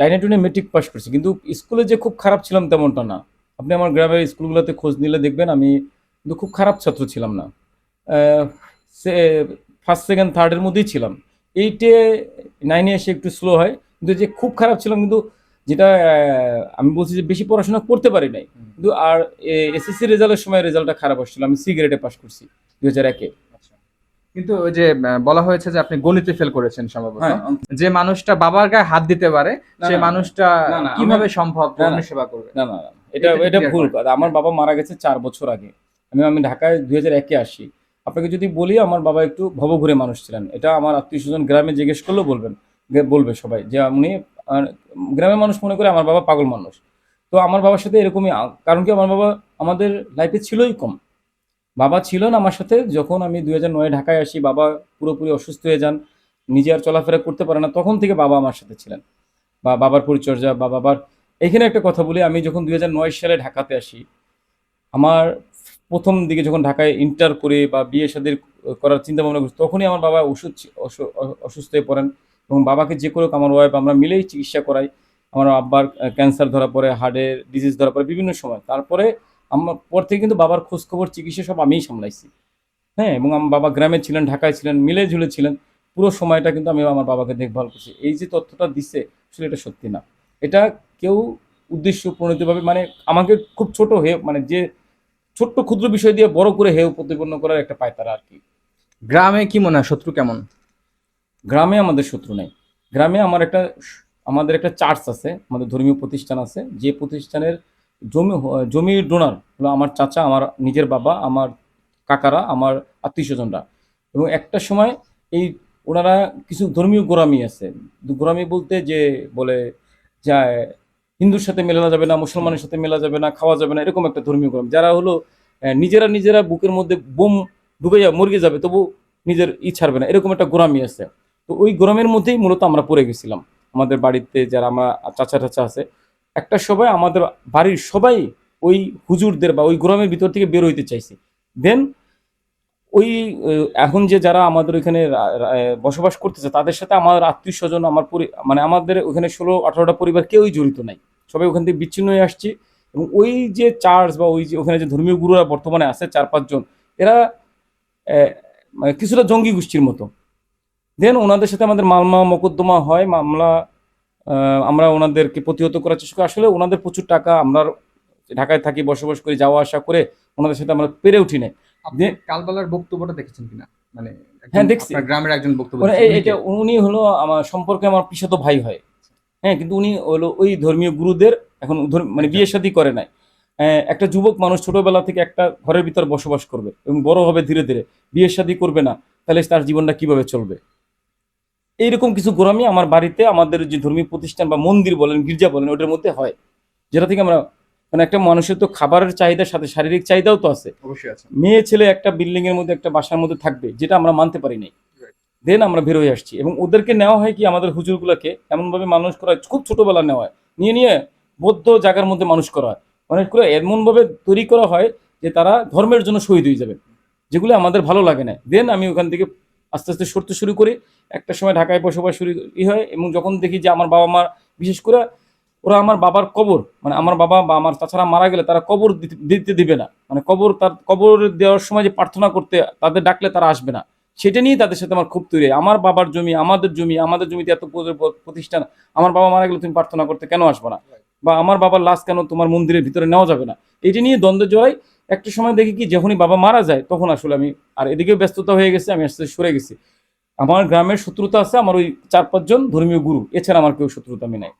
টাইনে টুনে matric pass করছি কিন্তু স্কুলে যে খুব খারাপ ছিলাম তেমনটা না। আপনি আমার গ্রামের স্কুলগুলোতে খোঁজ নিলে দেখবেন আমি কিন্তু খুব খারাপ ছাত্র ছিলাম না। সে ফার্স্ট সেকেন্ড থার্ডের মধ্যেই ছিলাম। এইটে নাইনে এসে একটু স্লো হয় কিন্তু যে খুব খারাপ ছিলাম কিন্তু যেটা আমি বলছি যে বেশি পড়াশোনা করতে পারি নাই। কিন্তু আর এসএসসি রেজাল্টের সময় রেজাল্টটা খারাপ আসছিল আমি সি গ্রেডে পাস করছি দুই হাজার একে। কিন্তু ওই যে বলা হয়েছে যে আপনি গণিতে ফেল করেছেন সম্ভবত। হ্যাঁ যে মানুষটা বাবার গায়ে হাত দিতে পারে সে মানুষটা কীভাবে সম্ভব। সেবা করবে? না না এটা এটা ভুল কথা। আমার বাবা মারা গেছে চার বছর আগে। আমি আমি ঢাকায় দুই হাজার একে আসি। আপনাকে যদি বলি আমার বাবা একটু ভবঘুরে মানুষ ছিলেন। এটা আমার আত্মীয় স্বজন গ্রামে জিজ্ঞেস করলেও বলবেন। বলবে সবাই যে উনি গ্রামের মানুষ মনে করে আমার বাবা পাগল মানুষ। তো আমার বাবার সাথে এরকমই কারণ কি আমার বাবা আমাদের লাইফে ছিলই কম। বাবা ছিলেন আমার সাথে। যখন আমি দুই হাজার নয় ঢাকায় আসি, বাবা পুরোপুরি অসুস্থ হয়ে যান, নিজে আর চলাফেরা করতে পারে না। তখন থেকে বাবা আমার সাথে ছিলেন। বা বাবার পরিচর্যা, বা বাবার এখানে একটা কথা বলি, আমি যখন দুই হাজার নয় সালে ঢাকাতে আসি, আমার প্রথম দিকে যখন ঢাকায় ইন্টার করে বা বিয়ে শাদীর করার চিন্তা ভাবনা করছি, তখনই আমার বাবা ওষুধ অসু- অসুস্থ হয়ে পড়েন এবং বাবাকে যে করে আমার ওয়াইফ আমরা মিলেই চিকিৎসা করাই। আমার আব্বার ক্যান্সার ধরা পড়ে হার্টের ডিজিজ ধরা পড়ে বিভিন্ন সময়। তারপরে আমার পর থেকে কিন্তু বাবার খোঁজখবর চিকিৎসা সব আমিই সামলাইছি। হ্যাঁ এবং আমার বাবা গ্রামে ছিলেন ঢাকায় ছিলেন মিলে ঝুলে ছিলেন পুরো সময়টা কিন্তু আমি আমার বাবাকে দেখভাল করছি। এই যে তথ্যটা দিচ্ছে আসলে এটা সত্যি না। এটা কেউ উদ্দেশ্য প্রণীতভাবে মানে আমাকে খুব ছোট হয়ে মানে যে ছোট্ট ক্ষুদ্র বিষয় দিয়ে বড় করে হেয় প্রতিপন্ন করার একটা পায়তারা আর কি। গ্রামে কি মনে হয়? শত্রু কেমন? গ্রামে আমাদের শত্রু নেই। গ্রামে আমার একটা আমাদের একটা চার্চ আছে আমাদের ধর্মীয় প্রতিষ্ঠান আছে। যে প্রতিষ্ঠানের জমি জমির ডোনার হলো আমার চাচা, আমার নিজের বাবা, আমার কাকারা, আমার আত্মীয় স্বজনরা। এবং একটা সময় এই ওনারা কিছু ধর্মীয় গোরামি আছে। গোরামি বলতে যে বলে যায়, হিন্দুর সাথে মেলা যাবে না, মুসলমানের সাথে মেলা যাবে না, খাওয়া যাবে না, এরকম একটা ধর্মীয় গোরামি যারা হলো নিজেরা নিজেরা বুকের মধ্যে বোম ডুবে যাবে মর্গে যাবে, তবু নিজের ই ছাড়বে না, এরকম একটা গোরামি আছে। তো ওই গরমের মধ্যেই মূলত আমরা পড়ে গেছিলাম। আমাদের বাড়িতে যারা আমার চাচা টাচা আছে একটা সময় আমাদের বাড়ির সবাই ওই হুজুরদের বা ওই গ্রামের ভিতর থেকে বের হইতে চাইছে। দেন ওই এখন যে যারা আমাদের ওইখানে বসবাস করতেছে, তাদের সাথে আমার আত্মীয় স্বজন, আমার মানে আমাদের ওখানে ষোলো, আঠারোটা পরিবার কেউই জড়িত নাই। সবাই ওখান থেকে বিচ্ছিন্ন হয়ে আসছে এবং ওই যে চার্চ বা ওই যে ওখানে যে ধর্মীয় গুরুরা বর্তমানে আছে, চার পাঁচজন এরা মানে কিছুটা জঙ্গি গোষ্ঠীর মতো। দেন ওনাদের সাথে আমাদের মামলা, মোকদ্দমা হয়, মামলা আমরা ওনাদেরকে প্রতিহত করার চেষ্টা করি। আসলে ওনাদের প্রচুর টাকা আমরা ঢাকায় থাকি বসবাস করি যাওয়া আসা করে ওনাদের সাথে আমরা পেরে উঠি না কালবালার বক্তব্যটা দেখেছেন কিনা? মানে হ্যাঁ, দেখছি। গ্রামের একজন বক্তব্য মানে এটা উনি হলো আমার সম্পর্কে আমার পিসাতো ভাই হয়। হ্যাঁ কিন্তু উনি হলো ওই ধর্মীয় গুরুদের এখন মানে বিয়ে শাদী করে নাই। আহ, একটা যুবক মানুষ ছোটবেলা থেকে একটা ঘরের ভিতর বসবাস করবে এবং বড় হবে ধীরে ধীরে। বিয়ে শাদী করবে না তাহলে তার জীবনটা কীভাবে চলবে? এইরকম কিছু গোরামি আমার বাড়িতে আমাদের যে ধর্মীয় প্রতিষ্ঠান বা মন্দির বলেন গির্জা বলেন ওটার মধ্যে হয়। যেটা থেকে আমরা মানে একটা মানুষের তো খাবারের চাহিদার সাথে শারীরিক চাহিদাও তো আছে। মেয়ে ছেলে একটা বিল্ডিং এর মধ্যে একটা বাসার মধ্যে থাকবে যেটা আমরা মানতে পারি নাই। দেন আমরা বের হয়ে আসছি। এবং ওদেরকে নেওয়া হয় কি আমাদের হুজুরগুলোকে এমনভাবে মানুষ করা হয়, খুব ছোটবেলা নেওয়া হয়। নিয়ে নিয়ে বদ্ধ জায়গার মধ্যে মানুষ করা হয়। মানুষ করে এমনভাবে তৈরি করা হয় যে তারা ধর্মের জন্য শহীদ হয়ে যাবে যেগুলো আমাদের ভালো লাগে না দেন আমি ওখান থেকে আস্তে আস্তে সরতে শুরু করি একটা সময় ঢাকায় বসবাস শুরু হয় এবং যখন দেখি যে আমার বাবা মা, বিশেষ করে ওরা আমার বাবার কবর মানে আমার বাবা বা আমার তাছাড়া মারা গেলে তারা কবর দিতে- দিবে না। মানে কবর তার, কবর দেওয়ার সময় যে প্রার্থনা করতে, তাদের ডাকলে তারা আসবে না। সেটা নিয়ে তাদের সাথে আমার খুব তৈরি। আমার বাবার জমি, আমাদের জমি, আমাদের জমিতে এত প্রতিষ্ঠান, আমার বাবা মারা গেলে তুমি প্রার্থনা করতে কেন আসবে না? বা আমার বাবার লাশ কেন তোমার মন্দিরের ভিতরে নেওয়া যাবে না? এটি নিয়ে দ্বন্দ্ব জড়াই একটা সময় দেখি কি, যখনই বাবা মারা যায়, তখন আসলে আমি, আর এদিকে ব্যস্ততা হয়ে গেছে, আমি আস্তে সরে গেছি। আমার গ্রামের শত্রুতা আছে, আমার ওই চার পাঁচজন ধর্মীয় গুরু, এছাড়া আমার কেউ শত্রুতা আমি নাই।